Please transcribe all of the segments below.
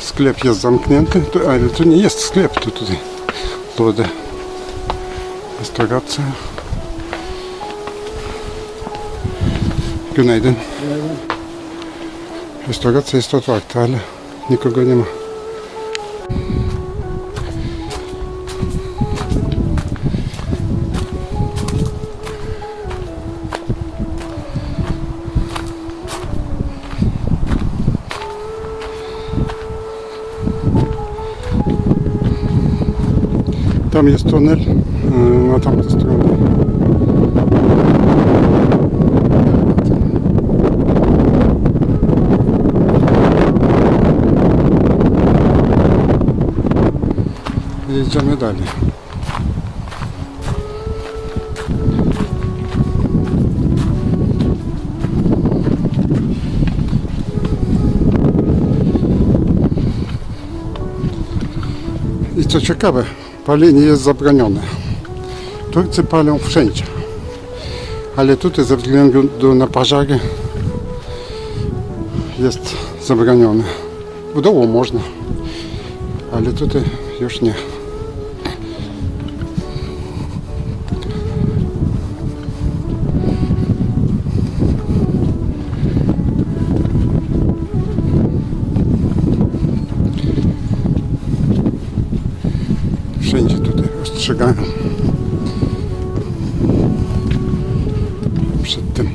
Sklep jest zamknięty, to, ale to nie jest sklep, to tutaj lody. Restauracja. Günaydın. Restauracja jest otwarta, ale nikogo nie ma. Tam jest tunel e, na tamtej stronie. Jedziemy dalej. I co ciekawe, palenie jest zabronione. Turcy palą wszędzie. Ale tutaj ze względu na pożary jest zabronione. W domu można, ale tutaj już nie. Ostrzegają. Przed tym.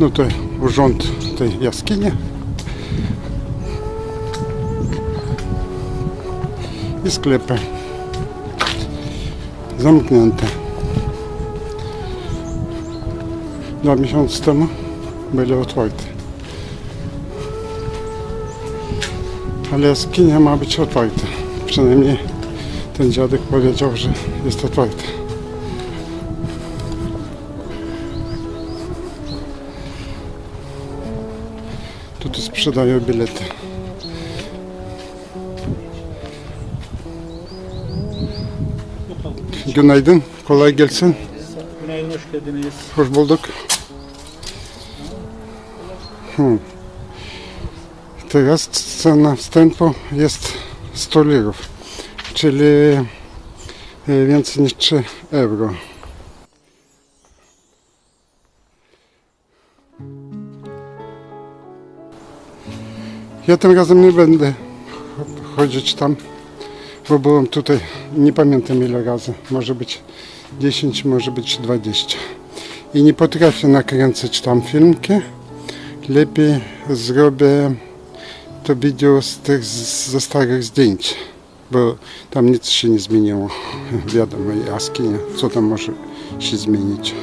No to urząd tej jaskini. I sklepy zamknięte. Dwa miesiące temu byli otwarte. Ale jaskinia ma być otwarta. Przynajmniej ten dziadek powiedział, że jest otwarta. Tutaj sprzedają bilety. Günaydın. Kolay gelsin. Günaydın, hoş geldiniz. Hoş bulduk. Hmm. Teraz cena wstępu jest 100 lirów, czyli e, więcej niż 3 euro. Ja tym razem nie będę chodzić tam, byłem tutaj, nie pamiętam ile razy, może być 10, może być 20. I nie potrafię nakręcać tam filmki. Lepiej zrobię to wideo z tych ze starych zdjęć, bo tam nic się nie zmieniło. Wiadomo, jaskinie, co tam może się zmienić.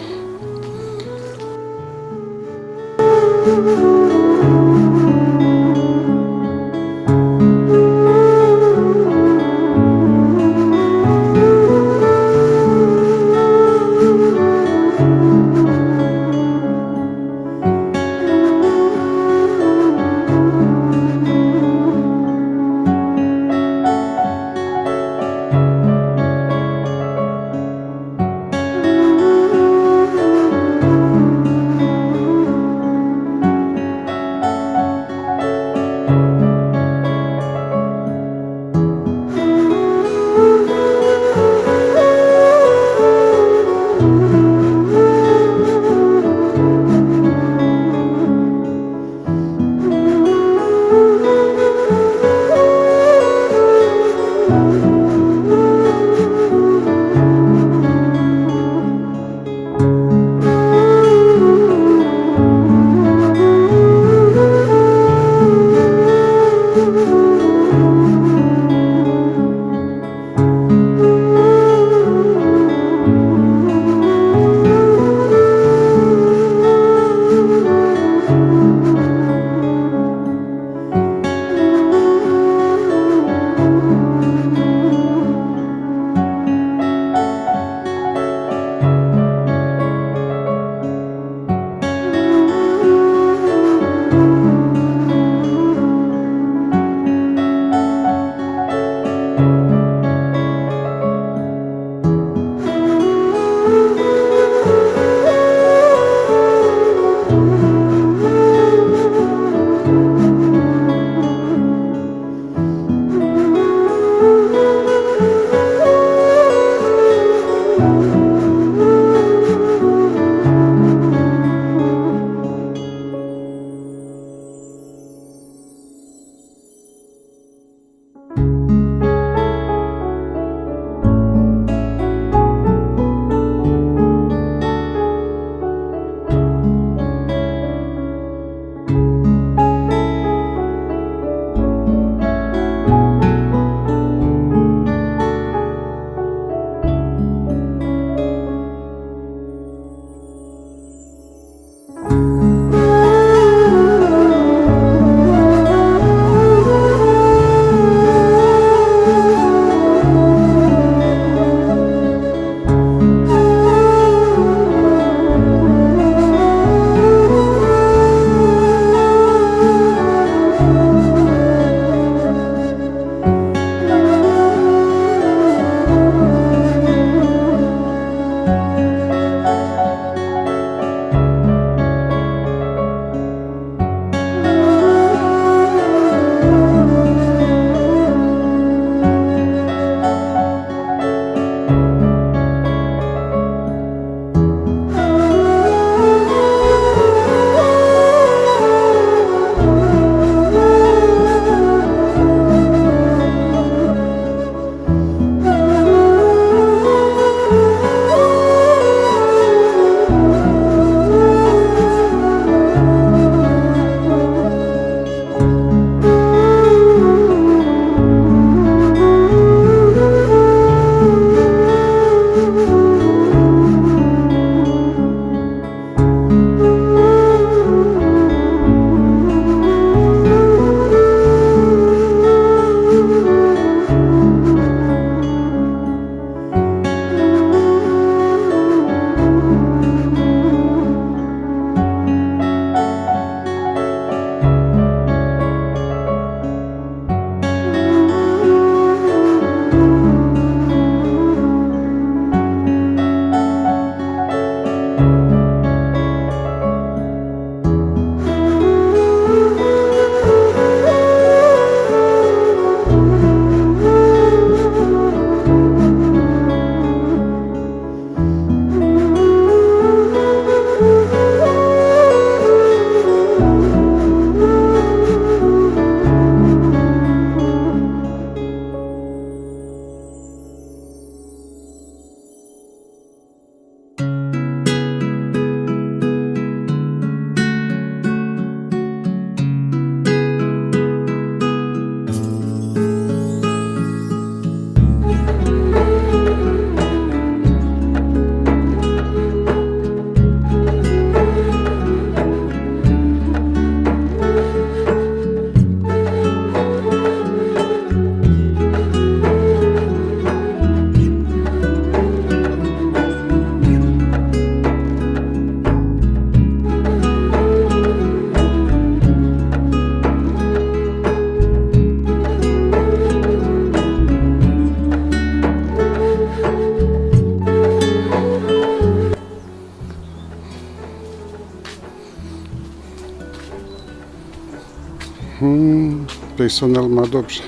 Personel ma dobrze.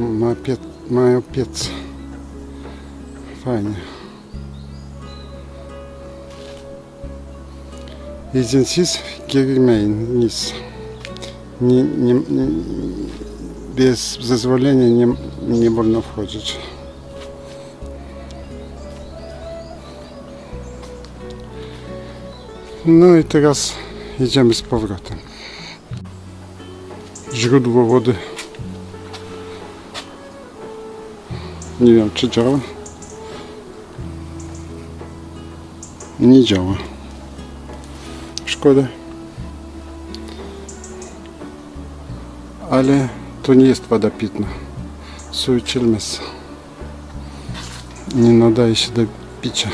Ma pie, mają piec. Fajnie. Give remain nis. Nie, nie, nie, bez zezwolenia nie, nie wolno wchodzić. No i teraz jedziemy z powrotem źródło wody. Nie wiem, czy działa. Nie działa. Szkoda. Ale to nie jest woda pitna. Suicilmes. Nie nadaje się do picia.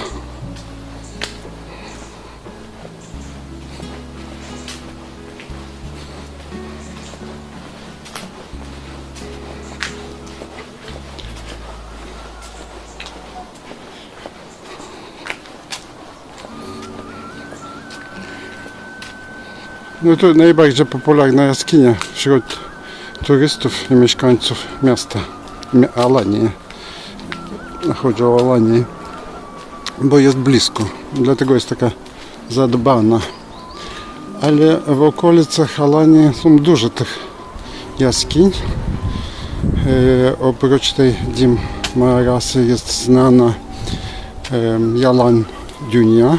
No to najbardziej popularna jaskinia wśród turystów i mieszkańców miasta Mi- Alanii. Chodzi o Alanię, bo jest blisko, dlatego jest taka zadbana. Ale w okolicach Alanii są dużo tych jaskiń. E, oprócz tej Dim Marasy jest znana e, Jalan Dunia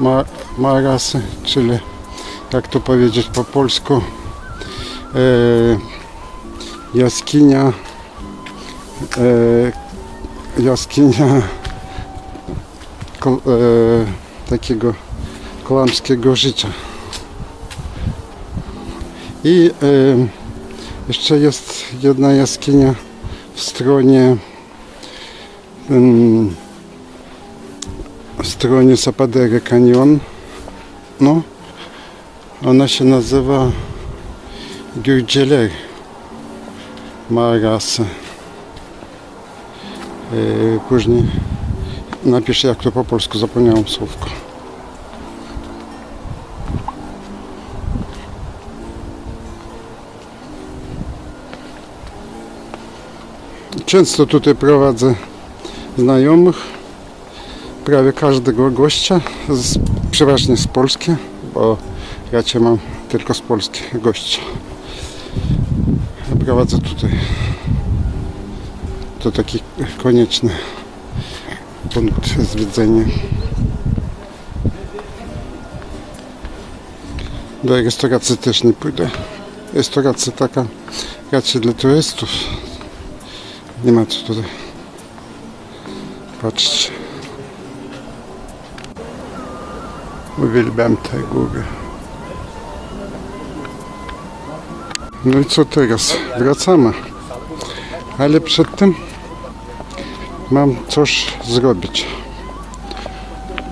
Ma- Marasy, czyli jak to powiedzieć po polsku, e, jaskinia, e, jaskinia e, takiego klamskiego życia. I jeszcze jest jedna jaskinia w stronie em, w stronie Sapadere Canyon. No, ona się nazywa Gürceler Marasy. Yy, później napiszę jak to po polsku, zapomniałem słówko. Często tutaj prowadzę znajomych, prawie każdego gościa, z, przeważnie z Polski, bo ja cię mam tylko z Polski gościa. Prowadzę tutaj. To taki konieczny punkt zwiedzenia. Do restauracji też nie pójdę. Restauracja taka raczej dla turystów. Nie ma co tutaj patrzeć. Uwielbiam te góry. No i co teraz? Wracamy. Ale przed tym mam coś zrobić.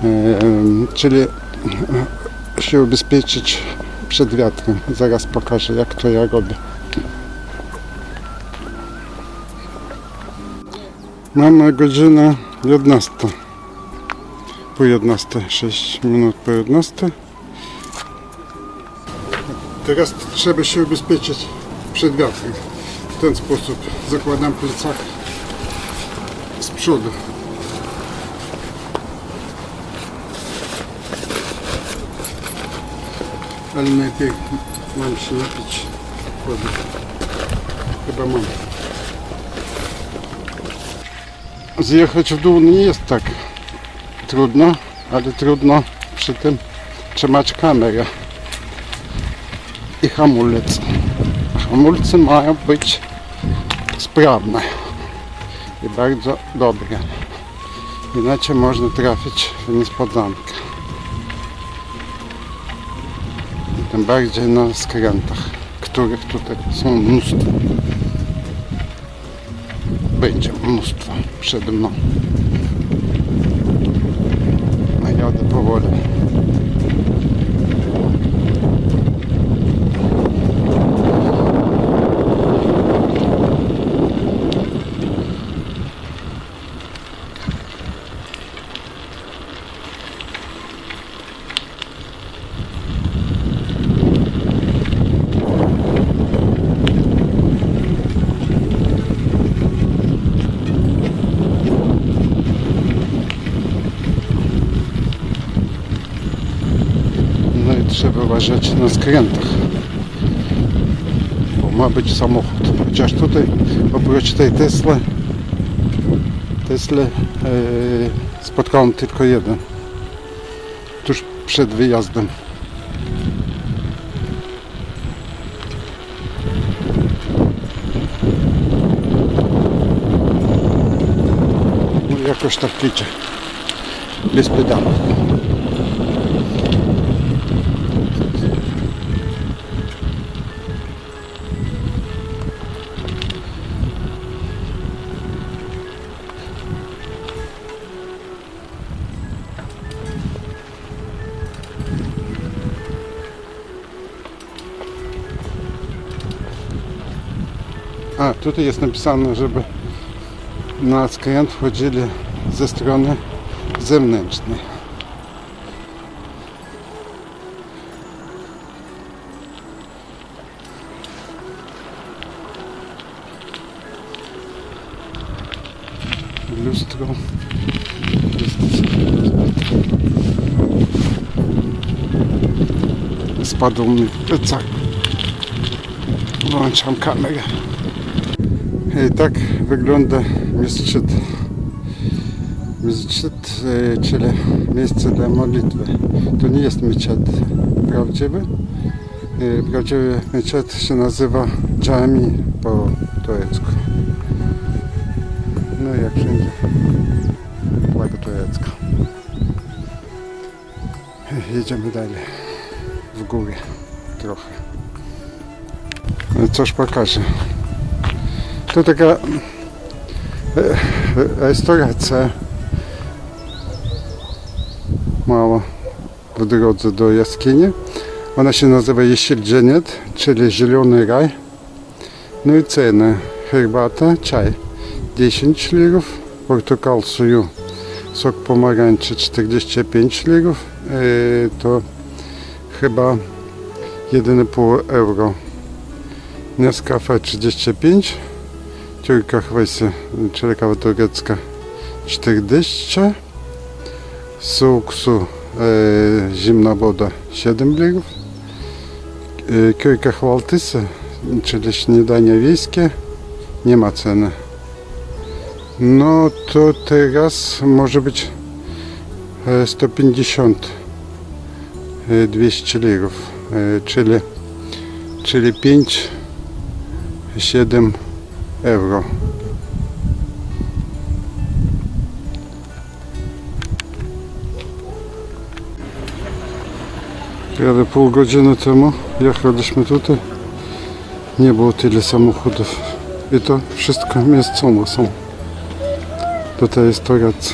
Em, czyli e, się ubezpieczyć przed wiatrem. Zaraz pokażę jak to ja robię. Mamy godzinę 11. Po 11, 6 minut po 11. Teraz trzeba się ubezpieczyć przed wiatrem. W ten sposób zakładam plecak z przodu. Ale najpierw mam się napić wody. Chyba mam. Zjechać w dół nie jest tak trudno, ale trudno przy tym trzymać kamerę i hamulec. Hamulce mają być sprawne i bardzo dobre. Inaczej można trafić w niespodziankę. I tym bardziej na skrętach, których tutaj są mnóstwo. Będzie mnóstwo przede mną. Wyważać na skrętach. Bo ma być samochód. Chociaż tutaj oprócz tej Tesla Tesla e, spotkałem tylko jeden. Tuż przed wyjazdem. No jakoś tak idzie. Bez pedału. Tutaj jest napisane, żeby na skręt wchodzili ze strony zewnętrznej. Lustro. Spadł mi plecak. Włączam kamerę. I tak wygląda Mistrzyd. Mistrzyd, e, czyli miejsce dla modlitwy. To nie jest meczet prawdziwy. E, Prawdziwy meczet się nazywa Jami po turecku. No jak wszędzie. Flaga turecka. Jedziemy dalej. W górę trochę. No Coś pokażę. To taka e, restauracja mała w drodze do jaskini. Ona się nazywa Jeśildzieniet, czyli Zielony Raj. No i ceny. Herbata, czaj 10 lirów, portokal suju, sok pomarańczy 45 lirów, e, to chyba 1,5 euro. Nescafe 35 Czyli kawa turecka 40 Suksu e, zimna woda 7 litrów e, Kiurka chwaltysy, czyli śniadanie wiejskie. Nie ma ceny. No to teraz może być e, 150 e, 200 litrów e, czyli czyli 5 7 euro. Prawie pół godziny temu jechaliśmy tutaj. Nie było tyle samochodów. I to wszystko miejscowe są. Tutaj jest torac.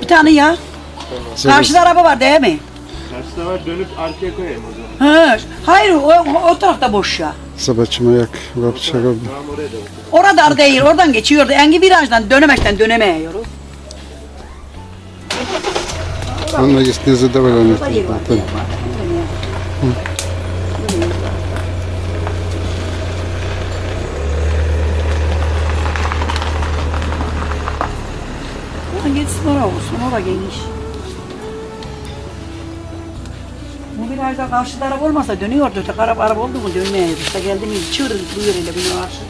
Bir tane ya. Karşıda araba var değil mi? Çarşıda var dönüp arkaya koyayım o zaman. Ha, hayır o, o tarafta boş ya. Sabahçım ayak, rapçak abla. Orada ar değil oradan geçiyordu. Engi virajdan dönemeçten dönemeye yorul. Onunla gittiğinizde de var anlatayım. Tabii. Gitsin oraya olsun, oraya geniş. Bunlarda karşı taraf olmasa dönüyordu. Tek araba araba oldu mu dönmeyeydi. İşte geldi mi içiyoruz duruyor öyle bunu karşı.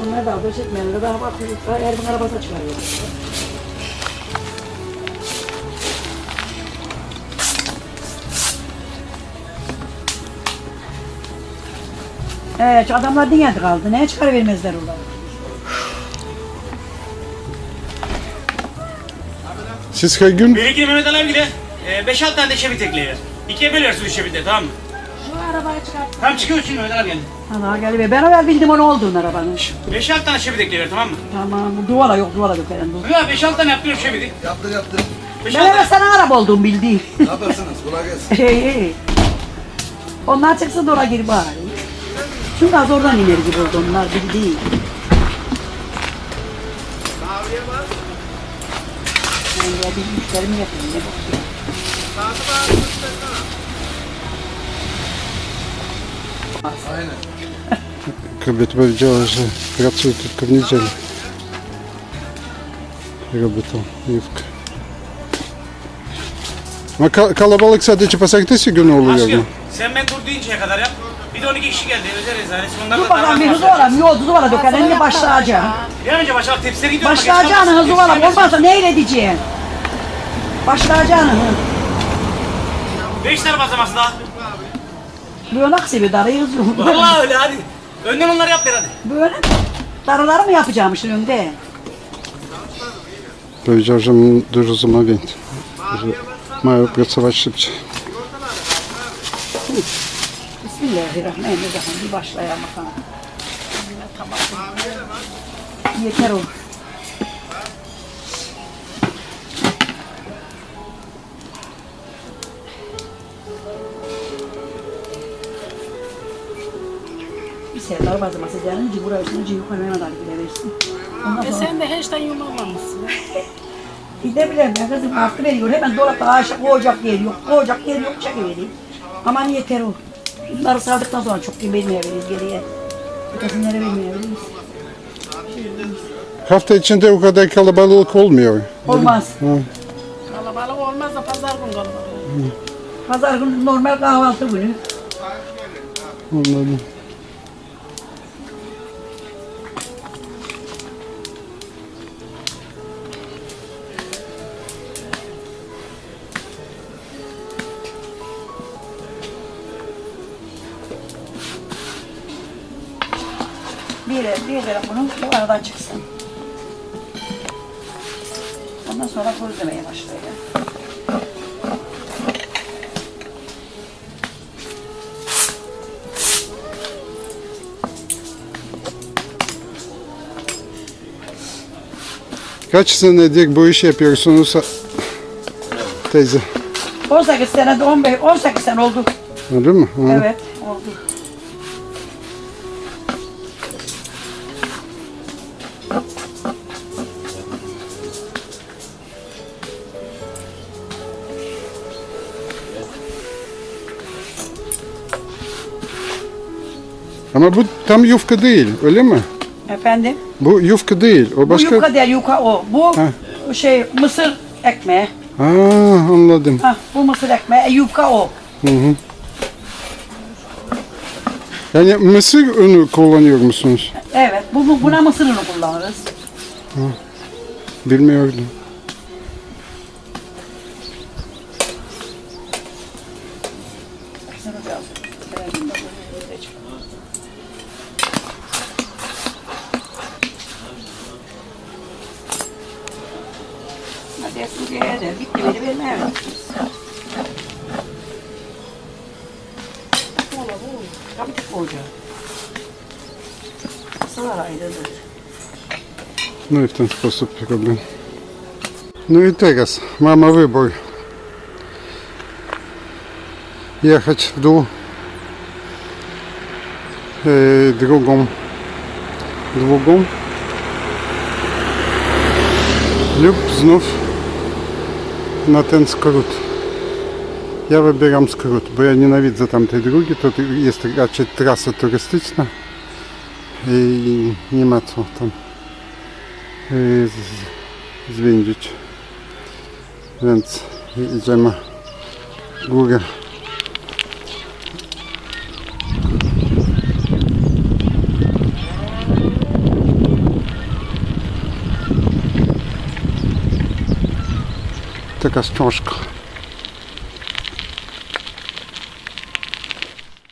Bunlar da alış etmeyenler daha bakıyor. Her gün arabası çıkarıyor. Evet, adamlar dünyada kaldı. Neye çıkar vermezler onları? Siz kaygın... Birlikte Mehmet Alem gidelim abi gide. 5-6 tane de şebi tekleyiver. İkiye bölüyorsunuz şebi de tamam mı? Şu arabayı çıkart. Şimdi Mehmet Ali abi geldi. Allah gel be. Ben evvel bildim onu olduğunu arabanın. 5-6 tane şebi tekleyiver tamam mı? Tamam, duvara yok, duvara dökerim. Mehmet abi 5-6 tane yaptırıyorum şebi de. Yaptır yaptır. 5-6 Ben evvel tane. sana araba olduğumu bildim. Ne yaparsınız? Kolay gelsin. Hey, hey. Onlar çıksın da oraya gir bari. Çünkü az oradan iner gibi oldu onlar bildi. Ben de bir müşterimi yapayım. Ne bakayım. Kobiety powiedziała, że pracuję tylko w niedzielę. Robię tą liwkę. Ama ka- kalabalık sadece pazartesi günü oluyor. Aşkım sen ben durduğuncaya kadar yap. Bir de 12 kişi geldi özel rezalet. Onlar Dur da bakalım bir hızlı olalım. Yo hızlı olalım. Dök elini başlayacağım. Bir an önce başlayalım tepsileri gidiyor. Başlayacağını hızlı olalım. Olmazsa neyle diyeceğim? Başlayacağını hızlı. 5 tane basaması daha. Böyle seviyor darayı hızlı. Vallahi öyle hadi. Önden onları yap ver hadi. Böyle darıları mı yapacağım şimdi önde? Dużo zamówień. Że mają pracować szybciej. Bismillahirrahmanirrahim. Bir başlayalım bakalım. Tamam. Yeter o. Sefer bazıması gelince buraya üstüne Mehmet Ali bile versin. Ondan E sonra sen de hiç de yumurmamışsın. gidebilirim ben kızım artı veriyor. Hemen dolapta aşağı koyacak yer yok. Koyacak yer yok çekivereyim. Aman yeter o. Bunları sardıktan sonra çok gün vermeyebiliriz geriye. Ötesinleri vermeyebiliriz. Hafta içinde o kadar kalabalık olmuyor. Olmaz. Kalabalık olmaz da pazar gün kalabalık. Pazar günü normal kahvaltı günü. Anladım. Bir lira bunun bu aradan çıksın. Ondan sonra kurutmaya başlayacağım. Kaç senedir bu iş yapıyorsunuz teyze? 18 sene, 15, 18 sene oldu. Öyle mi? Hı. Evet, oldu. Ama bu tam yufka değil, öyle mi? Efendim? Bu yufka değil, o Bu başka... yufka değil, yuka o. Bu şey mısır ekmeği. Ha, anladım. Hah, bu mısır ekmeği, e, yufka o. Yani mısır unu kullanıyor musunuz? Evet, bu, bu- buna mısır unu kullanırız. Bilmiyordum. No i w ten sposób robię. No i teraz mama wybór. Jechać w dół e, drugą długą lub znów na ten skrót. Ja wybieram skrót, bo ja nienawidzę tamtej drugi, to jest raczej trasa turystyczna i nie ma co tam zwięzić. Więc idziemy w. Taka ściążka.